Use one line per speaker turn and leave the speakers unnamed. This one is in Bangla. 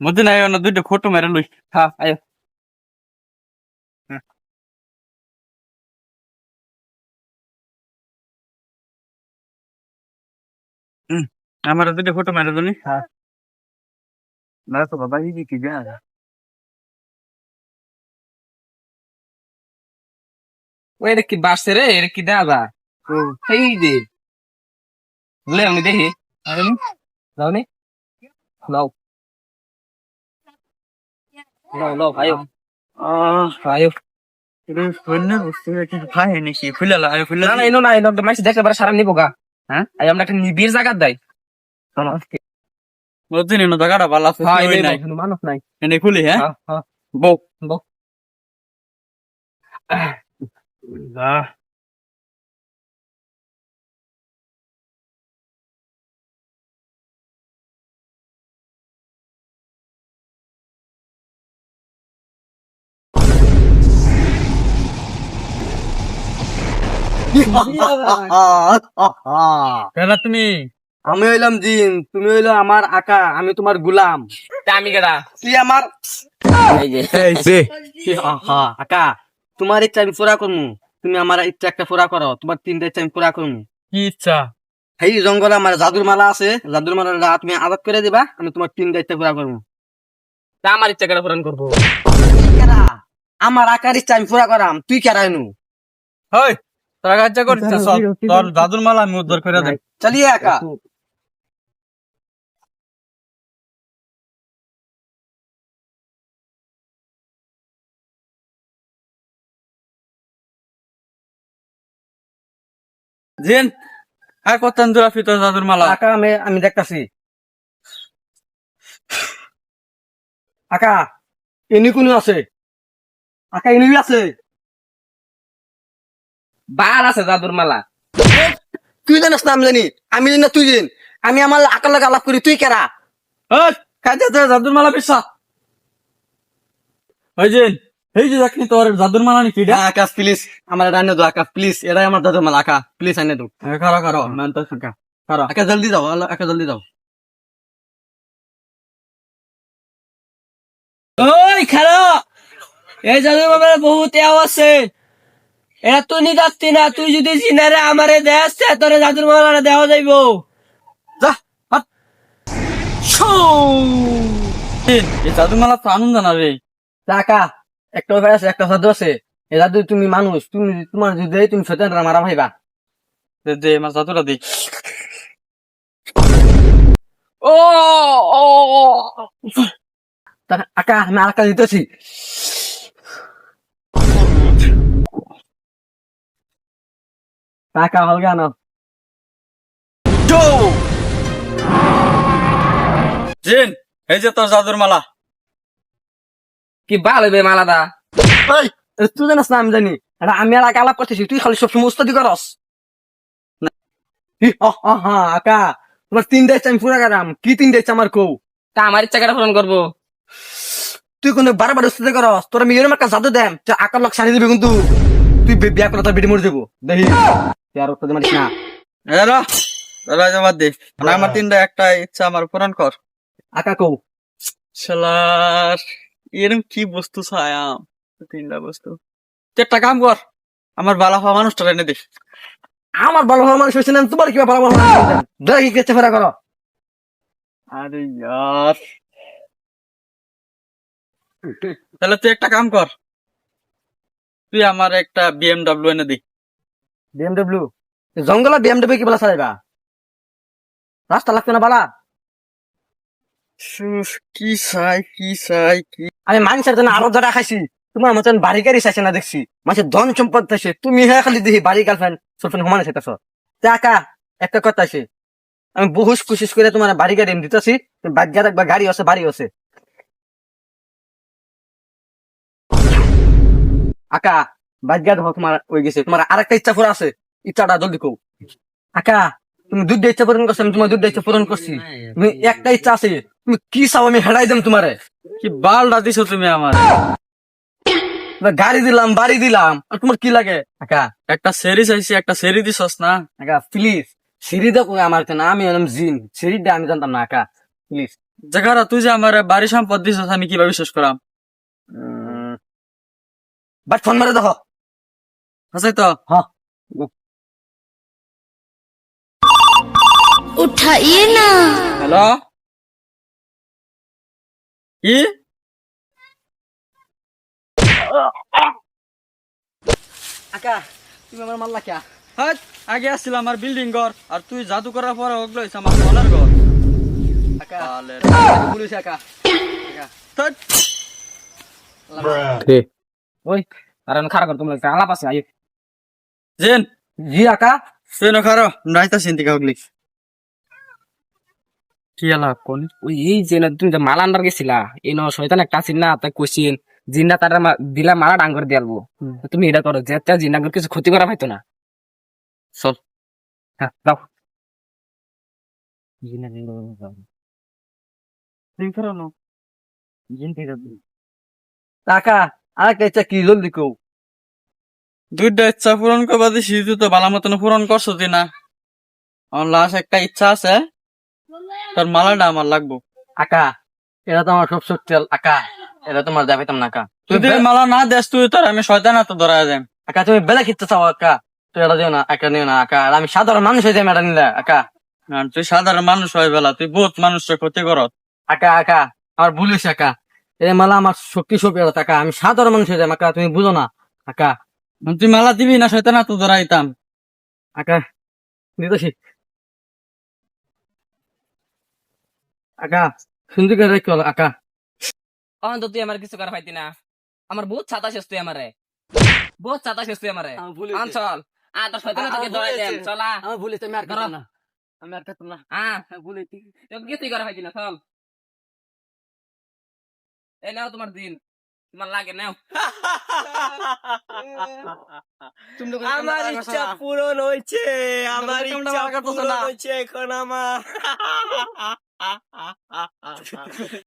মধ্যে নাই না দুইটা ফটো মেরে লই। হ্যাঁ আয়। আমার দুইটা ফটো মেরে দিনি হ্যাঁ না তো বাবা কি কি যা
ওই এটা কি বাসছে রে? এটা কি যা এই যে। লে আমি দেখি যাও নি লাও লাও লাও আয়ো
আহ
আয়ো
এটা ফোনে বস্তু খাই নাকি ফুলে আয় ফুলে
না এনো না এনো মাইসে দেখলে পরে সারা নিবো গা
হ্যাঁ?
আই আমরা একটা নিবিড় জায়গা দেয়
মধ্যে নিনো জায়গাটা ভালো আছে
হ্যাঁ এনে
নাই
মানুষ নাই
এনে খুলি হ্যাঁ
হ্যাঁ
বউ
বউ।
যা তুমি?
আমি হইলাম জিন তুমি হইল আমার আকা আমি তোমার গুলাম।
আমি কেডা?
তুই আমার আকা তোমার ইচ্ছা আমি পুরা করমু। তুমি আমার ইচ্ছা একটা পুরা করো তোমার তিনটা ইচ্ছা আমি পুরা করমু।
কি ইচ্ছা?
এই জঙ্গলে আমার জাদুর মালা আছে। জাদুর মালা তুমি আদত করে দিবা আমি তোমার তিনটা ইচ্ছা পুরা করব
তা আমার ইচ্ছা কেডা পূরণ করব?
কেরা আমার আকার ইচ্ছা আমি পুরা করাম। তুই কেরা নু
হই তোরা কাজটা করছিস তোর দাদুর মালা আমি উদ্ধার করে দেই
চালিয়ে একা।
জেন আর কত দূর আছি তোর দাদুর মালা?
আকা আমি আমি দেখতাছি। আকা এনি কোনো আছে? আকা এনি আছে?
বার আছে জাদুর মালা।
তুই জানিস না আমি জানি আমি জানি না তুই জান। আমি আমার আকার লাগে আলাপ করি তুই কেরা?
কাজে মালা পিসা ওই জেন এই যে দেখনি তোর দাদুর মালা নাকি
আকাশ প্লিজ আমার রান্না দো আকাশ প্লিজ এটাই আমার দাদা মাল আকা প্লিজ আনে দো।
খারো খারো মান তো সংখ্যা খারো
আকা জলদি যাও আল্লাহ, আকা জলদি যাও।
ওই খেলো। এই জাদুর বহুত আছে। এরা তুই নি না, তুই যদি জিনারে আমারে দেয়াস তোরে জাদুর মালা দেওয়া যাইব।
যা
দাদুর মালা তো আনন্দ না রে।
তা আকা একটা উপায় আছে একটা সাধু আছে। এ দাদু তুমি মানুষ, তুমি তোমার যদি তুমি সত্যি মারা ভাইবা।
দে দে, আমার দাদুরা দেখ
ও।
তা আকা, আমি আর আকা দিতেছি। টাকা হল কেন
জেন এই যে তোর দাদুর মালা।
কি ভালো বে মালাদা
তুই জানিস না আমি জানি। এটা আমি আর আলাপ করতেছি তুই খালি সবসময় উস্তাদি করস। না। হি, হ, হ, হ, আকা। তোমার তিনটা ইচ্ছা আমি পুরা করাম কি তিনটা ইচ্ছা আমার কৌ
তা আমার ইচ্ছা কেটে পূরণ করব।
তুই কোনো বারবার উস্তাদি করস। তোর আমি এরকম একটা জাদু দেম তুই আকার লোক সারি দিবি কিন্তু। তুই বিয়া করে তোর বেটি মরে যাব। দেখি। তুই আর মারিস না।
এরা এরা জবাব দে। আমার তিনটা একটা ইচ্ছা আমার পূরণ কর।
আকা কৌ।
শালার এরম কি বস্তু ছায়াম? তিনটা বস্তু। তুই একটা কাম কর আমার বালা হওয়া মানুষটা এনে দে।
আমার ভালো হওয়া মানুষ হয়েছে না তোমার কি মানুষ হয়েছে? দেখি কেচে ফেরা করো।
আরে ইয়ার। তাহলে তুই একটা কাম কর। তুই আমার একটা বিএমডাব্লিউ এনে দি।
বিএমডব্লিউ জঙ্গলে বিএমডব্লিউ কি বলা চালাইবা? রাস্তা লাগবে না বালা?
কি চাই কি চাই কি
আমি মানুষের জন্য আরও যারা খাইছি। তোমার মতন বাড়ি গাড়ি চাইছে না দেখছি। ধন সম্পদ চাইছে তুমি হ্যাঁ খালি দেখি বাড়ি গার্লফ্রেন্ড সরফ্রেন্ড সমানে চাইতেছ টাকা একটা কথা আছে। আমি বহু কোশিশ করে তোমার বাড়ি গাড়ি দিতেছি। বাজ্যা দেখবা গাড়ি আছে বাড়ি আছে। আকা বাজ্যা দেখো তোমার ওই গেছে। তোমার আরেকটা ইচ্ছা পুরো আছে। ইচ্ছাটা জলদি কও। আকা, তুমি দুধ ইচ্ছা পূরণ করছ, আমি তোমার দুধ ইচ্ছা পূরণ করছি। তুমি একটা ইচ্ছা আছে, তুমি কি চাও আমি হেরাই দেম তোমারে।
কি বাল দিছো তুমি আমার।
গাড়ি দিলাম, বাড়ি দিলাম, আর তোমার কি লাগে? আকা,
একটা সেরি চাইছি, একটা সেরি দিছস না?
আকা প্লিজ সিঁড়ি দেখো আমার তো না, আমি হলাম জিন। সিঁড়িটা আমি জানতাম না, আকা প্লিজ
জাগারা, তুই যে আমার বাড়ি সম্পদ দিছিস, আমি কীভাবে বিশ্বাস করাম?
বাট ফোন মারে দেখো।
আছে তো
হ্যাঁ উঠাইয়ে না।
হ্যালো? কি?
আকা তুমি আমার মাল্লা কে?
হ্যাঁ আগে আসছিল আমার বিল্ডিং ঘর আর তুই জাদু করার পরে ওগুলো আমার মলার ঘর।
আকা পুলিশ আকা।
ওই আর খারাপ তোমরা আলাপ আছে আয়ু
জেন
জি আকা।
তুই না খারো নাইতা চিন্তি কাউগলি। কি আলাপ কোন
ওই এই যে না তুমি যে মালা আন্ডার গেছিলা এই ন শয়তান একটা আছিস না তাই কোশ্চিন জিন্না তার দিলা মালা ডাঙ্গর দিয়ে আলবো। তুমি এটা করো যে তা জিন্নাগর কিছু ক্ষতি করা পাইতো না।
চল।
হ্যাঁ যাও।
তুই খারো না।
আকা আরেকটা ইচ্ছা কি জলদি কও।
দুইটা ইচ্ছা পূরণ করবা দিছি তুই তো ভালো মতন পূরণ করছ তুই না আমার লাস্ট একটা ইচ্ছা আছে। তোর মালাটা আমার লাগবো।
আকা এটা তো আমার সব সত্যি আকা এটা তোমার যাবেতাম না আকা।
তুই মালা না দেস তুই তোর আমি শয়তান তো ধরা যাই
আকা তুমি বেলা কিনতে চাও আকা। তুই এটা দিও না একা নিও না আকা। আমি সাধারণ মানুষ হয়ে যাই এটা নিলে আকা।
তুই সাধারণ মানুষ হয় বেলা তুই বহুত মানুষের ক্ষতি কর
আকা আকা আমার ভুল হয়েছে আকা। এই মালা আমার শক্তি সব এরা আকা। আমি সাধারণ মানুষ হয়ে যাই আকা। তুমি বুঝো না আকা।
তুই মালা দিবি না শয়তান তো ধরাইতাম
আকা দিতেছি আকা শুনতে করে রেখে আকা।
তো তুই আমার কিছু করা পাইতি না? আমার বহুত ছাতা শেষ তুই আমারে। বহুত ছাতা শেষ তুই আমারে। আন চল। আ তোর শয়তান তোকে ধরাই দেন চল আ।
আমার ভুল আমি আর। করতাম না। আমি আর করতাম না।
আ।
ভুল
তোকে কিছুই করা পাইতি না চল। এই নাও তোমার দিন। তোমার লাগে নাও।
আমার ইচ্ছা
পূরণ হয়েছে
আমার ইচ্ছা পূরণ
হয়েছে এখন আমার।